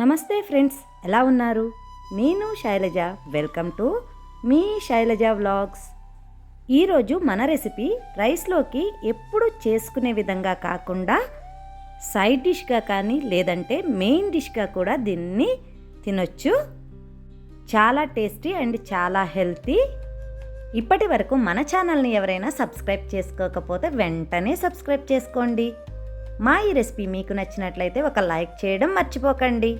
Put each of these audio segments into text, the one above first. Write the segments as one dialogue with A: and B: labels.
A: నమస్తే ఫ్రెండ్స్ ఎలా ఉన్నారు? నేను శైలజ. వెల్కమ్ టు మీ శైలజ వ్లాగ్స్. ఈరోజు మన రెసిపీ రైస్లోకి ఎప్పుడు చేసుకునే విధంగా కాకుండా సైడ్ డిష్గా కానీ లేదంటే మెయిన్ డిష్గా కూడా దీన్ని తినొచ్చు. చాలా టేస్టీ అండ్ చాలా హెల్తీ. ఇప్పటి వరకు మన ఛానల్ని ఎవరైనా సబ్స్క్రైబ్ చేసుకోకపోతే వెంటనే సబ్స్క్రైబ్ చేసుకోండి. మా ఈ రెసిపీ మీకు నచ్చినట్లయితే ఒక లైక్ చేయడం మర్చిపోకండి.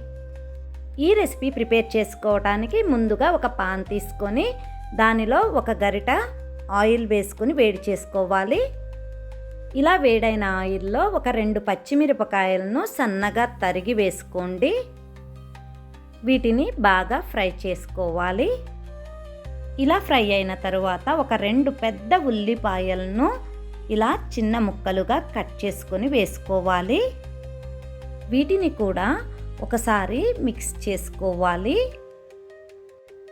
A: ఈ రెసిపీ ప్రిపేర్ చేసుకోవడానికి ముందుగా ఒక పాన్ తీసుకొని దానిలో ఒక గరిట ఆయిల్ వేసుకుని వేడి చేసుకోవాలి. ఇలా వేడైన ఆయిల్లో ఒక రెండు పచ్చిమిరపకాయలను సన్నగా తరిగి వేసుకోండి. వీటిని బాగా ఫ్రై చేసుకోవాలి. ఇలా ఫ్రై అయిన తరువాత ఒక రెండు పెద్ద ఉల్లిపాయలను ఇలా చిన్న ముక్కలుగా కట్ చేసుకొని వేసుకోవాలి. వీటిని కూడా ఒకసారి మిక్స్ చేసుకోవాలి.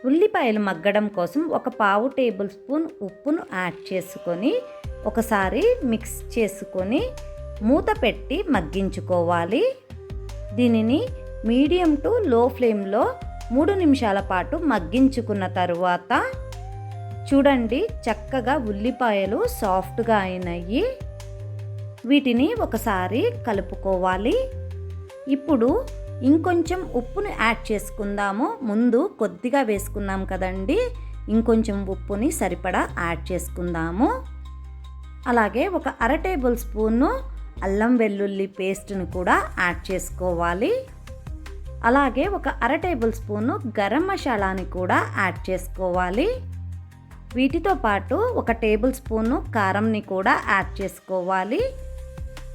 A: ఉల్లిపాయలు మగ్గడం కోసం ఒక పావు టేబుల్ స్పూన్ ఉప్పును యాడ్ చేసుకొని ఒకసారి మిక్స్ చేసుకొని మూత పెట్టి మగ్గించుకోవాలి. దీనిని మీడియం టు లో ఫ్లేమ్లో మూడు నిమిషాల పాటు మగ్గించుకున్న తరువాత చూడండి చక్కగా ఉల్లిపాయలు సాఫ్ట్గా అయినాయి వీటిని ఒకసారి కలుపుకోవాలి. ఇప్పుడు ఇంకొంచెం ఉప్పును యాడ్ చేసుకుందాము. ముందు కొద్దిగా వేసుకున్నాం కదండి ఇంకొంచెం ఉప్పుని సరిపడా యాడ్ చేసుకుందాము. అలాగే ఒక అర టేబుల్ స్పూను అల్లం వెల్లుల్లి పేస్ట్ను కూడా యాడ్ చేసుకోవాలి. అలాగే ఒక అర టేబుల్ స్పూను గరం మసాలాని కూడా యాడ్ చేసుకోవాలి. వీటితో పాటు ఒక టేబుల్ స్పూను కారంని కూడా యాడ్ చేసుకోవాలి.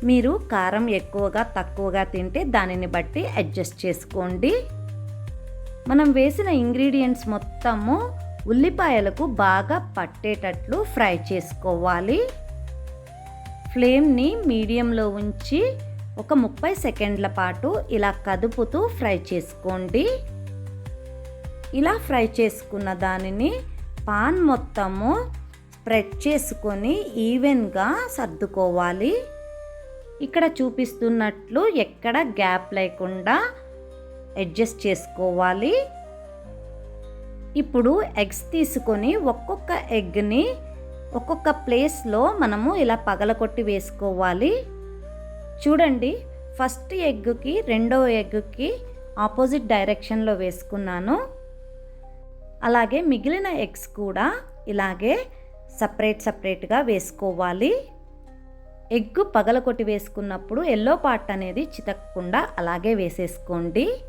A: మీరు కారం ఎక్కువగా తక్కువగా తింటే దానిని బట్టి అడ్జస్ట్ చేసుకోండి. మనం వేసిన ఇంగ్రీడియంట్స్ మొత్తము ఉల్లిపాయలకు బాగా పట్టేటట్లు ఫ్రై చేసుకోవాలి. ఫ్లేమ్ని మీడియంలో ఉంచి ఒక ముప్పై సెకండ్ల పాటు ఇలా కదుపుతూ ఫ్రై చేసుకోండి. ఇలా ఫ్రై చేసుకున్న దానిని పాన్ మొత్తము స్ప్రెడ్ చేసుకొని ఈవెన్గా సర్దుకోవాలి. ఇక్కడ చూపిస్తున్నట్లు ఎక్కడ గ్యాప్ లేకుండా అడ్జస్ట్ చేసుకోవాలి. ఇప్పుడు ఎగ్స్ తీసుకొని ఒక్కొక్క ఎగ్ని ఒక్కొక్క ప్లేస్లో మనము ఇలా పగలకొట్టి వేసుకోవాలి. చూడండి ఫస్ట్ ఎగ్కి రెండో ఎగ్కి ఆపోజిట్ డైరెక్షన్లో వేసుకున్నాను. అలాగే మిగిలిన ఎగ్స్ కూడా ఇలాగే సపరేట్ సపరేట్గా వేసుకోవాలి. ఎగ్ పగలకొట్టి వేసుకున్నప్పుడు ఎల్లో పార్ట్ అనేది చితకకుండా అలాగే వేసేసుకోండి.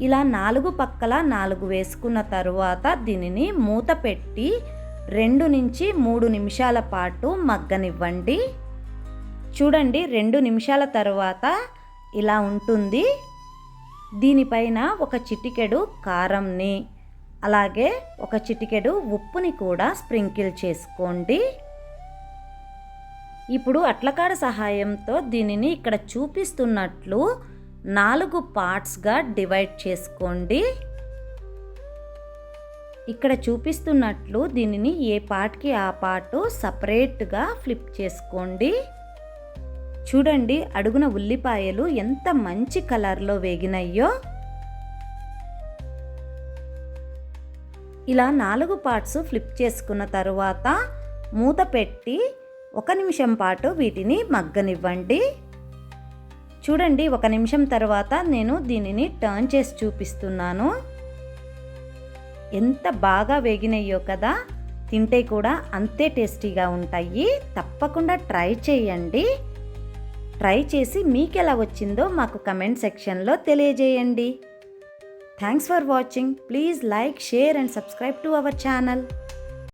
A: ఇలా నాలుగు పక్కల నాలుగు వేసుకున్న తరువాత దీనిని మూత పెట్టి రెండు నుంచి మూడు నిమిషాల పాటు మగ్గనివ్వండి. చూడండి రెండు నిమిషాల తర్వాత ఇలా ఉంటుంది. దీనిపైన ఒక చిటికెడు కారంని అలాగే ఒక చిటికెడు ఉప్పుని కూడా స్ప్రింకిల్ చేసుకోండి. ఇప్పుడు అట్లకాడ సహాయంతో దీనిని ఇక్కడ చూపిస్తున్నట్లు నాలుగు పార్ట్స్గా డివైడ్ చేసుకోండి. ఇక్కడ చూపిస్తున్నట్లు దీనిని ఏ పార్ట్కి ఆ పార్టు సపరేట్గా ఫ్లిప్ చేసుకోండి. చూడండి అడుగున ఉల్లిపాయలు ఎంత మంచి కలర్లో వేగినయ్యో ఇలా నాలుగు పార్ట్స్ ఫ్లిప్ చేసుకున్న తరువాత మూత పెట్టి ఒక నిమిషం పాటు వీటిని మగ్గనివ్వండి. చూడండి ఒక నిమిషం తర్వాత నేను దీనిని టర్న్ చేసి చూపిస్తున్నాను. ఎంత బాగా వేగినాయో కదా తింటే కూడా అంతే టేస్టీగా ఉంటాయి. తప్పకుండా ట్రై చేయండి. ట్రై చేసి మీకు ఎలా వచ్చిందో మాకు కమెంట్ సెక్షన్లో తెలియజేయండి. Thanks for watching. Please like, share and subscribe to our channel.